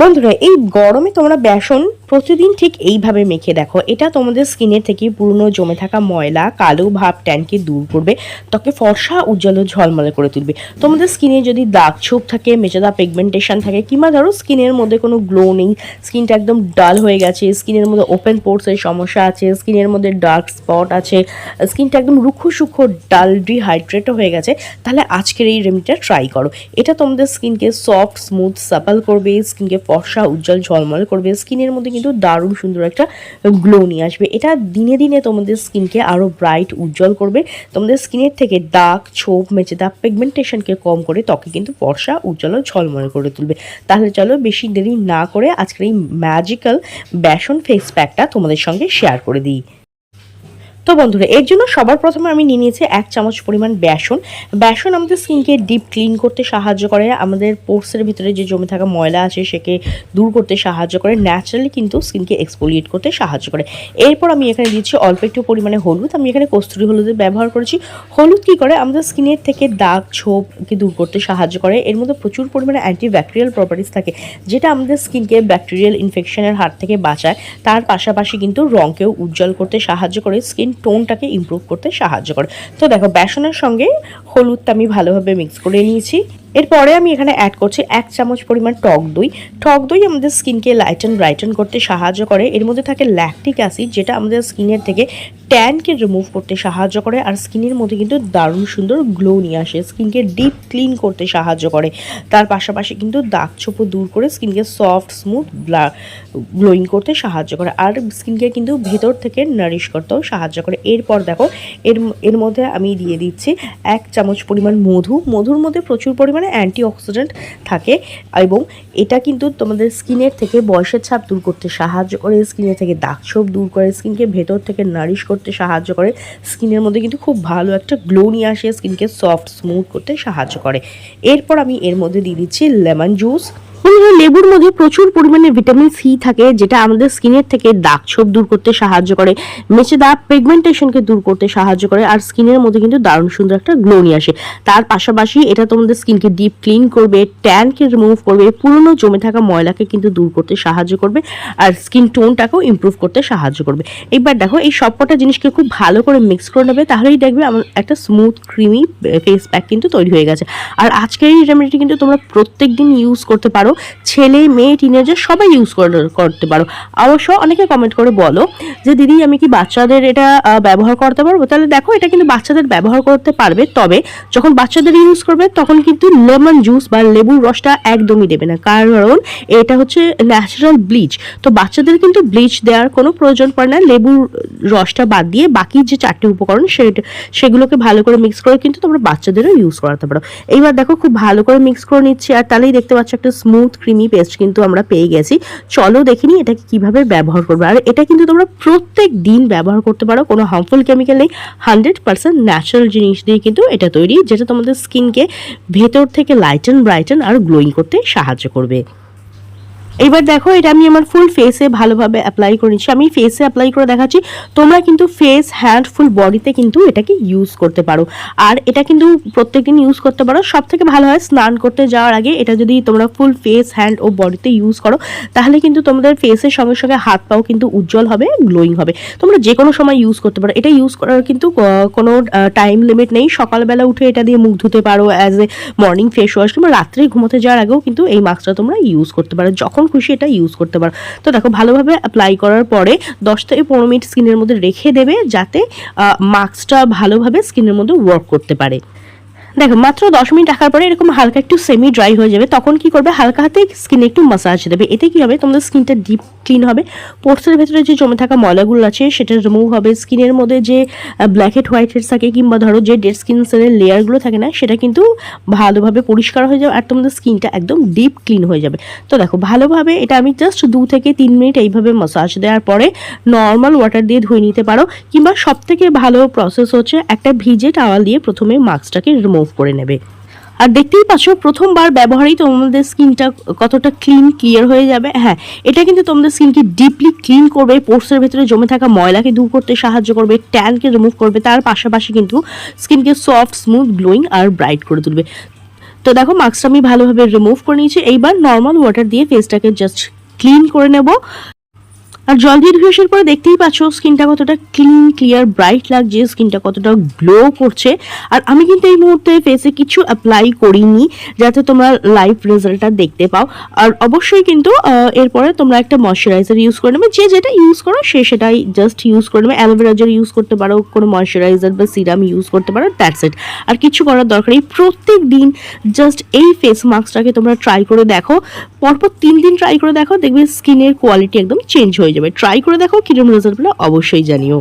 বন্ধুরা, এই গরমে তোমরা বেসন প্রতিদিন ঠিক এইভাবে মেখে দেখো। এটা তোমাদের স্কিনের থেকে পুরনো জমে থাকা ময়লা, কালো ভাব ট্যানকে দূর করবে, ত্বকে ফর্সা, উজ্জ্বল ঝলমলে করে তুলবে। তোমাদের স্কিনে যদি দাগ ছোপ থাকে মেচেদা পিগমেন্টেশন থাকে, কিংবা ধরো স্কিনের মধ্যে কোনো গ্লো নেই স্কিনটা একদম ডাল হয়ে গেছে স্কিনের মধ্যে ওপেন পোর্সের সমস্যা আছে স্কিনের মধ্যে ডার্ক স্পট আছে স্কিনটা একদম রুক্ষ সূক্ষ্ম ডাল ডিহাইড্রেটও হয়ে গেছে, তাহলে আজকের এই রেমিডিটা ট্রাই করো। এটা তোমাদের স্কিনকে সফট স্মুথ সাপাল করবে স্কিনকে ফর্সা উজ্জ্বল ঝলমল করবে। স্কিনের মধ্যে কিন্তু দারুণ সুন্দর একটা গ্লো নিয়ে আসবে। এটা দিনে দিনে তোমাদের স্কিনকে আরও ব্রাইট উজ্জ্বল করবে। তোমাদের স্কিনের থেকে দাগ, ছোপ মেচে দাগ পিগমেন্টেশনকে কম করে ত্বকে কিন্তু ফর্সা উজ্জ্বল ঝলমলে করে তুলবে। তাহলে চলো বেশি দেরি না করে আজকের এই ম্যাজিক্যাল বেসন ফেস প্যাকটা তোমাদের সঙ্গে শেয়ার করে দিই। তো বন্ধুরা, এর জন্য সবার প্রথমে আমি নিয়ে নিয়েছি এক চামচ পরিমাণ বেসন। বেসন আমাদের স্কিনকে ডিপ ক্লিন করতে সাহায্য করে। আমাদের পোর্সের ভিতরে যে জমে থাকা ময়লা আছে, সেকে দূর করতে সাহায্য করে। ন্যাচারালি কিন্তু স্কিনকে এক্সপোলিয়েট করতে সাহায্য করে। এরপর আমি এখানে দিচ্ছি অল্প একটু পরিমাণে হলুদ। আমি এখানে কস্তুরি হলুদের ব্যবহার করেছি। হলুদ কি করে? আমাদের স্কিনের থেকে দাগ, ছোপকে দূর করতে সাহায্য করে। এর মধ্যে প্রচুর পরিমাণে অ্যান্টিব্যাকটেরিয়াল প্রপার্টিস থাকে, যেটা আমাদের স্কিনকে ব্যাকটেরিয়াল ইনফেকশনের হাত থেকে বাঁচায়। তার পাশাপাশি কিন্তু রঙকেও উজ্জ্বল করতে সাহায্য করে। স্কিন টোনটাকে ইম্প্রুভ করতে সাহায্য করে। তো দেখো, বেসনের সঙ্গে হলুদটা আমি ভালোভাবে মিক্স করে নিয়েছি। এরপরে আমি এখানে অ্যাড করছি এক চামচ পরিমাণ টক দই। টক দই আমাদের স্কিনকে লাইটেন ব্রাইটেন করতে সাহায্য করে। এর মধ্যে থাকে ল্যাকটিক অ্যাসিড যেটা আমাদের স্কিনের থেকে ট্যানকে রিমুভ করতে সাহায্য করে। আর স্কিনের মধ্যে কিন্তু দারুণ সুন্দর গ্লো নিয়ে আসে। স্কিনকে ডিপ ক্লিন করতে সাহায্য করে। তার পাশাপাশি কিন্তু দাগ ছোপো দূর করে স্কিনকে সফট স্মুথ গ্লোয়িং করতে সাহায্য করে। আর স্কিনকে কিন্তু ভেতর থেকে নারিশ করতেও সাহায্য করে। এরপর দেখো, এর এর মধ্যে আমি দিয়ে দিচ্ছি এক চামচ পরিমাণ মধু। মধুর মধ্যে প্রচুর পরিমাণে অ্যান্টিঅক্সিডেন্ট থাকে এবং এটা কিন্তু তোমাদের স্কিনের থেকে বয়সের ছাপ দূর করতে সাহায্য করে, স্কিনের থেকে দাগ ছোপ দূর করে, স্কিনকে ভেতর থেকে নারিশ করতে সাহায্য করে, স্কিনের মধ্যে কিন্তু খুব ভালো একটা গ্লো নিয়ে আসে, স্কিনকে সফট স্মুথ করতে সাহায্য করে। এরপর আমি এর মধ্যে দিয়ে দিচ্ছি লেমন জুস লেবুর মধ্যে প্রচুর পরিমাণে ভিটামিন সি থাকে, যেটা আমাদের স্কিনের থেকে দাগ ছোপ দূর করতে সাহায্য করে মেচে দাগ পিগমেন্টেশনকে দূর করতে সাহায্য করে, আর স্কিনের মধ্যে কিন্তু দারুণ সুন্দর একটা গ্লো নিয়ে আসে। তার পাশাপাশি এটা তোমাদের স্কিনকে ডিপ ক্লিন করবে ট্যানকে রিমুভ করবে, পুরনো জমে থাকা ময়লাকে কিন্তু দূর করতে সাহায্য করবে, আর স্কিন টোনটাকেও ইমপ্রুভ করতে সাহায্য করবে। এবার দেখো, এই সবকটা জিনিসকে খুব ভালো করে মিক্স করে নেবে, তাহলেই দেখবে আমার একটা স্মুথ ক্রিমি ফেস প্যাক কিন্তু তৈরি হয়ে গেছে। আর আজকের এই রেমেডিটি কিন্তু তোমরা প্রত্যেক দিন ইউজ করতে পারো ছেলে, মেয়ে টিনেজার সবাই ইউজ করতে পারো। অবশ্য অনেকে কমেন্ট করে বলো যে, দিদি, আমি কি বাচ্চাদের এটা ব্যবহার করতে পারব? তাহলে দেখো, এটা কিন্তু বাচ্চাদের ব্যবহার করতে পারবে। তবে যখন বাচ্চাদের ইউজ করবে, তখন কিন্তু লেমন জুস বা লেবুর রসটা একদমই দেবে না। কারণ এটা হচ্ছে ন্যাচারাল ব্লিচ তো বাচ্চাদের কিন্তু ব্লিচ দেওয়ার কোনো প্রয়োজন পড়ে না। লেবুর রসটা বাদ দিয়ে বাকি যে চারটি উপকরণ, সেটা, সেগুলোকে ভালো করে মিক্স করে কিন্তু তোমরা বাচ্চাদেরও ইউজ করাতে পারো। এইবার দেখো, খুব ভালো করে মিক্স করে নিচ্ছি। আর তাহলেই দেখতে পাচ্ছ একটা স্মুথ ক্রিমি পেস্ট কিন্তু আমরা পেয়ে গেছি। চলো দেখিনি এটাকে কীভাবে ব্যবহার করব। আর এটা কিন্তু তোমরা প্রত্যেক দিন ব্যবহার করতে পারো, কোনো হার্মফুল কেমিক্যাল নেই। হান্ড্রেড পার্সেন্ট ন্যাচারাল জিনিস দিয়ে কিন্তু এটা তৈরি, যেটা তোমাদের স্কিনকে ভেতর থেকে লাইটেন ব্রাইটেন আর গ্লোয়িং করতে সাহায্য করবে। এবার দেখো, এটা আমি আমার ফুল ফেসে ভালোভাবে অ্যাপ্লাই করে নিচ্ছি। আমি ফেসে অ্যাপ্লাই করে দেখাচ্ছি, তোমরা কিন্তু ফেস হ্যান্ড ফুল বডিতে কিন্তু এটাকে ইউজ করতে পারো। আর এটা কিন্তু প্রত্যেকদিন ইউজ করতে পারো। সব থেকে ভালো হয় স্নান করতে যাওয়ার আগে এটা যদি তোমরা ফুল ফেস হ্যান্ড ও বডিতে ইউজ করো, তাহলে কিন্তু তোমাদের ফেসের সঙ্গে সঙ্গে হাত পাও কিন্তু উজ্জ্বল হবে গ্লোয়িং হবে। তোমরা যে কোনো সময় ইউজ করতে পারো। এটা ইউজ করার কিন্তু কোনো টাইম লিমিট নেই। সকালবেলা উঠে এটা দিয়ে মুখ ধুতে পারো as a morning face wash কিংবা রাত্রে ঘুমোতে যাওয়ার আগেও কিন্তু এই মাস্কটা তোমরা ইউজ করতে পারো। যখন খুশি এটা ইউজ করতে পারো। তো দেখো, ভালোভাবে অ্যাপ্লাই করার পরে দশ থেকে পনেরো মিনিট স্কিনের মধ্যে রেখে দেবে যাতে মাস্কটা ভালোভাবে স্কিনের মধ্যে ওয়ার্ক করতে পারে। দেখো, মাত্র দশ মিনিট রাখার পরে এরকম হালকা একটু সেমি ড্রাই হয়ে যাবে, তখন কি করবে? হালকা হাতে স্কিনে একটু মাসাজ দেবে। এতে কি হবে? তোমাদের স্কিনটা ডিপ ক্লিন হবে। পোর্সের ভেতরে যে জমে থাকা ময়লাগুলো আছে, সেটা রিমুভ হবে। স্কিনের মধ্যে যে ব্ল্যাক হেড হোয়াইট হেড থাকে, কিংবা ধরো যে ডেড স্কিন সেলের লেয়ারগুলো থাকে না, সেটা কিন্তু ভালোভাবে পরিষ্কার হয়ে যাবে, আর তোমাদের স্কিনটা একদম ডিপ ক্লিন হয়ে যাবে। তো দেখো, ভালোভাবে এটা আমি জাস্ট দু থেকে তিন মিনিট এইভাবে মাসাজ দেওয়ার পরে নর্মাল ওয়াটার দিয়ে ধুয়ে নিতে পারো, কিংবা সব থেকে ভালো প্রসেস হচ্ছে একটা ভিজে টাওয়াল দিয়ে প্রথমে মাস্কটাকে রিমুভ করে নেবে। আর দেখতেই পাচ্ছ, প্রথমবার ব্যবহারেই তোমাদের স্কিনটা কতটা ক্লিন ক্লিয়ার হয়ে যাবে। হ্যাঁ এটা কিন্তু তোমাদের স্কিনকে ডিপলি ক্লিন করবে পোর্সের ভেতরে জমে থাকা ময়লাকে দূর করতে সাহায্য করবে ট্যানকে রিমুভ করবে, তার পাশাপাশি কিন্তু স্কিনকে সফট স্মুথ গ্লোয়িং আর ব্রাইট করে তুলবে। তো দেখো মাস্কটা আমি ভালোভাবে রিমুভ করে নিয়েছি। এইবার নর্মাল ওয়াটার দিয়ে ফেসটাকে জাস্ট ক্লিন করে নেব। আর জল দিয়ে ধুয়ে আসার পরে দেখতেই পাচ্ছ, স্কিনটা কতটা ক্লিন ক্লিয়ার ব্রাইট লাগছে, স্কিনটা কতটা গ্লো করছে। আর আমি কিন্তু এই মুহূর্তে ফেসে কিছু অ্যাপ্লাই করিনি, যাতে তোমরা লাইভ রেজাল্টটা দেখতে পাও। আর অবশ্যই কিন্তু এরপরে তোমরা একটা ময়শ্চারাইজার ইউজ করে নেবে, যে যেটা ইউজ করো, সে সেটাই জাস্ট ইউজ করে নেবে। অ্যালোভেরা জেল ইউজ করতে পারো, কোনো ময়শ্চারাইজার বা সিরাম ইউজ করতে পারো দ্যাটস ইট আর কিছু করার দরকার নেই। প্রত্যেক দিন জাস্ট এই ফেস মাস্কটাকে তোমরা ট্রাই করে দেখো। পরপর তিন দিন ট্রাই করে দেখো দেখবে স্কিনের কোয়ালিটি একদম চেঞ্জ হয়ে যাবে। ট্রাই করে দেখো কিরম রেজাল্ট পেলে অবশ্যই জানিও।